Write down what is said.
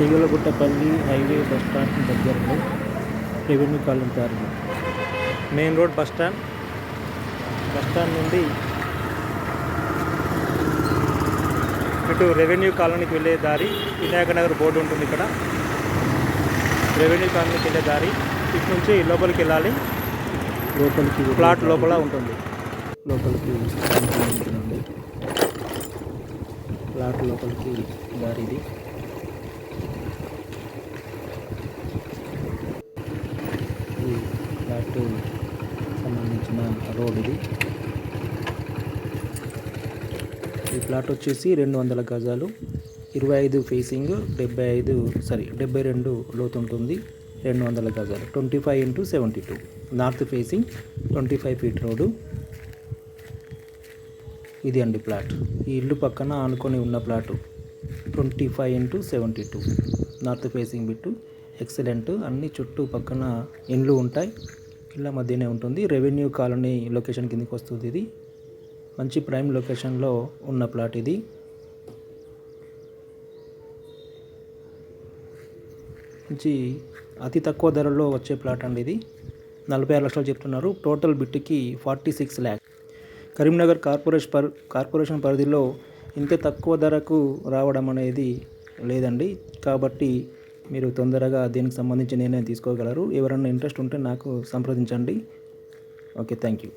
Teegalaguttapalli highway bus stand దగ్గరలో revenue colony దారి main road bus stand. Bus stand నుండి ఇటు రెవెన్యూ కాలనీకి వెళ్ళే దారి వినాయక నగర్ బోర్డు ఉంటుంది ఇక్కడ. రెవెన్యూ కాలనీకి వెళ్ళే దారి. ఇటు నుంచి లోపలికి వెళ్ళాలి. లోపలికి ప్లాట్. లోపల ఉంటుంది. లోపలికి ప్లాట్ లోపలికి దారి ఇది ఈ ప్రాజెక్టు సంబంధించిన రోడ్ ఇది. ఈ ప్లాట్ వచ్చేసి రెండు వందల గజాలు. ఇరవై ఐదు ఫేసింగ్ డెబ్బై ఐదు సారీ డెబ్బై రెండు లోతు ఉంటుంది రెండు వందల గజాలు. Twenty five into seventy two. North facing twenty five feet road. ఇది అండి ప్లాట్. ఈ ఇల్లు పక్కన ఆనుకొని ఉన్న plot. Twenty five into seventy two. North facing bit. Excellent. అన్ని చుట్టూ పక్కన ఇండ్లు ఉంటాయి. ఇళ్ళ మధ్యనే ఉంటుంది. రెవెన్యూ కాలనీ లొకేషన్ కిందకి వస్తుంది ఇది. మంచి ప్రైమ్ లొకేషన్లో ఉన్న ప్లాట్ ఇది. మంచి అతి తక్కువ ధరలో వచ్చే ప్లాట్ అండి ఇది. నలభై ఆరు లక్షలు చెప్తున్నారు. Total బిట్కి forty six lakh. Karimnagar corporation per corporation పరిధిలో ఇంత తక్కువ ధరకు రావడం అనేది లేదండి. కాబట్టి మీరు తొందరగా దీనికి సంబంధించి నిర్ణయం తీసుకోగలరు. ఎవరైనా ఇంట్రెస్ట్ ఉంటే నాకు సంప్రదించండి. Okay thank you